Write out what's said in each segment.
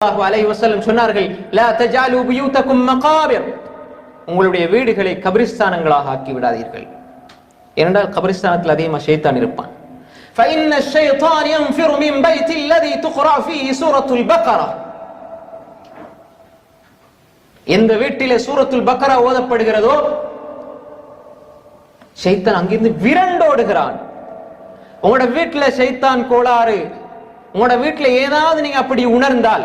ஸல்லல்லாஹு அலைஹி வஸல்லம் சொன்னார்கள் லா தஜாலு புயூதக்கும் மகாபிர் உங்களுடைய வீடுகளை கபிரிஸ்தானங்களாக ஆக்கி விடாதீர்கள் ஏனென்றால் கபிரிஸ்தானத்தில் அதிகமாக ஷைத்தான் இருப்பான் فإن الشيطان ينفر من بيت الذي تقرأ فيه سورة البقرة எந்த வீட்டிலே சூரத்துல் பக்கரா ஓதப்படுகிறதோ ஷைத்தான் அங்கிருந்து விரண்டோடுகிறான் உங்களோட வீட்டுல ஷைத்தான் கோளாறு உங்களோட வீட்டுல ஏதாவது நீங்க அப்படி உணர்ந்தால்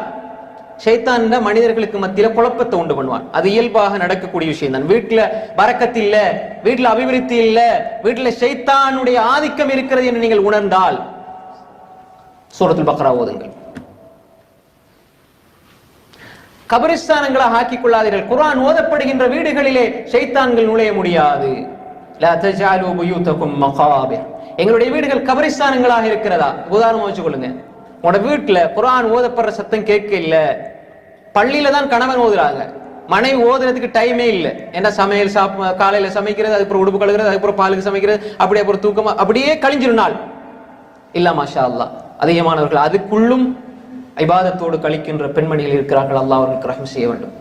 ஷைத்தான் மனிதர்களுக்கு மத்தியில குழப்பத்தை உண்டு பண்ணுவான். அது இயல்பாக நடக்கக்கூடிய விஷயம் தான் வீட்டுல பறக்கத்து இல்ல வீட்டுல அபிவிருத்தி இல்ல வீட்டுல ஷைத்தானுடைய ஆதிக்கம் இருக்கிறது என்று நீங்கள் உணர்ந்தால் சூரத்தில் பக்ரா ஓதுங்கள். கபரிஸ்தானங்களாக ஆக்கிக் கொள்ளாதீர்கள் குர்ஆன் ஓதப்படுகின்ற வீடுகளிலே ஷைத்தான்கள் நுழைய முடியாது. எங்களுடைய வீடுகள் கபரிஸ்தானங்களாக இருக்கிறதா? உதாரணமா வச்சுக்கொள்ளுங்க. உங்களோட வீட்டுல குரான் ஓதப்படுற சத்தம் கேட்க இல்லை. பள்ளியில தான் கணவன் ஓதுறாங்க. மனைவி ஓதுறதுக்கு டைமே இல்லை. ஏன்னா சமையல் சாப் காலையில சமைக்கிறது அதுக்கப்புறம் உடுப்பு கழுகுறது அதுக்கப்புறம் பாலுக்கு சமைக்கிறது அப்படியே அப்புறம் தூக்கமா அப்படியே கழிஞ்சிரும் நாள். இல்ல மாஷா அல்லா அதிகமானவர்கள் அதுக்குள்ளும் ஐபாதத்தோடு கழிக்கின்ற பெண்மணிகள் இருக்கிறார்கள். அல்லா அவர்களுக்கு கிரகம் செய்ய வேண்டும்.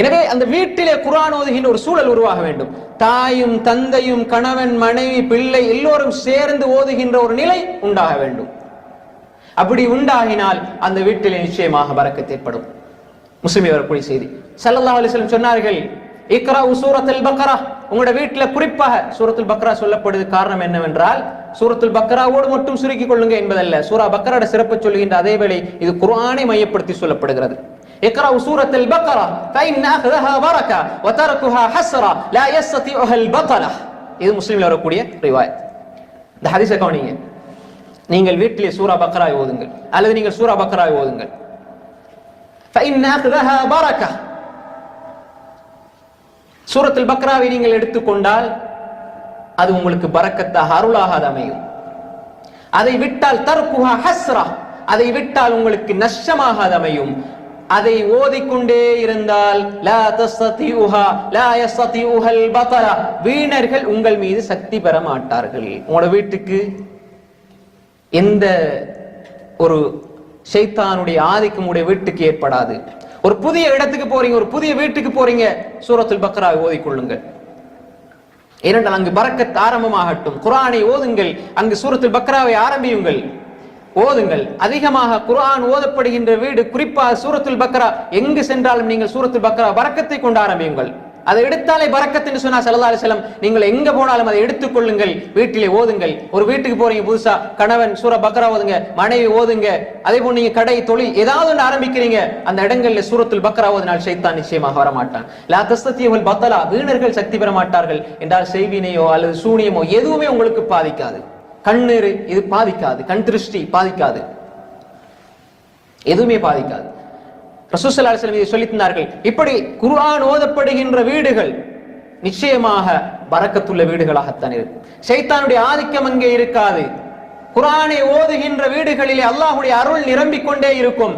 எனவே அந்த வீட்டிலே குரான் ஓதுகின்ற ஒரு சூழல் உருவாக வேண்டும். தாயும் தந்தையும் கணவன் மனைவி பிள்ளை எல்லோரும் சேர்ந்து ஓதுகின்ற ஒரு நிலை உண்டாக வேண்டும். அப்படி உண்டாகினால் அந்த வீட்டிலே நிச்சயமாக பறக்கத் ஏற்படும் முஸ்லிம் வரக்கூடிய செய்தி ஸல்லல்லாஹு அலைஹி வஸல்லம் சொன்னார்கள் இக்ரா சூரத்துல் பக்ரா உங்களோட வீட்டுல குறிப்பாக சூரத்துல் பக்ரா சொல்லப்படுது காரணம் என்னவென்றால் சூரத்துல் பக்ராவோடு மட்டும் சுருக்கிக் கொள்ளுங்க என்பதல்ல சூரா பக்ராட சிறப்பு சொல்லுகின்ற அதே வேளை இது குர்ஆனை மையப்படுத்தி சொல்லப்படுகிறது اقرأوا سورة البقرة فإن أخذها بركة وتركها حسرة لا يستطيعها البطلة இது முஸ்லிம்ல வரக்கூடிய ரிவாயத் இந்த ஹதீஸை கவனிங்க நீங்கள் வீட்டிலே சூரா பக்ராய் ஓதுங்கள். அல்லது நீங்கள் சூரா பக்ராய் ஓதுங்கள். சூரத்தில் பக்ராவை நீங்கள் எடுத்துக்கொண்டால் அது உங்களுக்கு பறக்கத்தாக அருளாக அது அமையும். அதை விட்டால் தர்குஹா ஹஸ்ரா. அதை விட்டால் உங்களுக்கு நஷ்டமாக அது அமையும். அதை ஓதிக்கொண்டே இருந்தால் லா தஸ்ததியுஹா லா யஸ்ததியுஹல் பதலா வீணர்கள் உங்கள் மீது சக்தி பெற மாட்டார்கள். உங்களோட வீட்டுக்கு எந்த ஒரு ஷைத்தானுடைய ஆதிக்கம் உடைய வீட்டுக்கு ஏற்படாது. ஒரு புதிய இடத்துக்கு போறீங்க ஒரு புதிய வீட்டுக்கு போறீங்க சூரத்தில் பக்ரா ஓதிக்கொள்ளுங்கள். ஏனென்றால் அங்கு பறக்கத் ஆரம்பமாகட்டும். குரானை ஓதுங்கள் அங்கு சூரத்தில் பக்ராவை ஆரம்பியுங்கள். ஓதுங்கள். அதிகமாக குரான் ஓதப்படுகின்ற வீடு குறிப்பாக சூரத்தில் பக்ரா. எங்கு சென்றாலும் நீங்கள் சூரத்தில் பக்ரா வரக்கத்தை கொண்டு ஆரம்பியுங்கள். அதை எடுத்தாலே பரக்கத் என்று சொன்னா ஸல்லல்லாஹு அலைஹி நீங்கள் எங்க போனாலும் அதை எடுத்துக்கொள்ளுங்கள் வீட்டிலே ஓதுங்கள். ஒரு வீட்டுக்கு போறீங்க புதுசா கணவன் சூர பக்ரா ஓதுங்க மனைவி ஓதுங்க அதே போல் நீங்க கடை தொழில் ஏதாவது ஒன்று ஆரம்பிக்கிறீங்க அந்த இடங்கள்ல சூரத்தில் பக்ரா ஓதினால் சைத்தான் நிச்சயமாக வரமாட்டான். லா தஸ்தத்தியவல் பத்தலா வீணர்கள் சக்தி பெற மாட்டார்கள். என்றால் செய்வினையோ அல்லது சூனியமோ எதுவுமே உங்களுக்கு பாதிக்காது. கண்ணீர் இது பாதிக்காது. கண் திருஷ்டி பாதிக்காது. எதுவுமே பாதிக்காது. ரசூசல்லா இதை சொல்லித்தந்தார்கள் இப்படி குர்ஆன் ஓதப்படுகின்ற வீடுகள் நிச்சயமாக பறக்கத்துள்ள வீடுகளாகத்தான் இருக்கும். சைத்தானுடைய ஆதிக்கம் அங்கே இருக்காது. குர்ஆனை ஓதுகின்ற வீடுகளிலே அல்லாஹுடைய அருள் நிரம்பிக் கொண்டே இருக்கும்.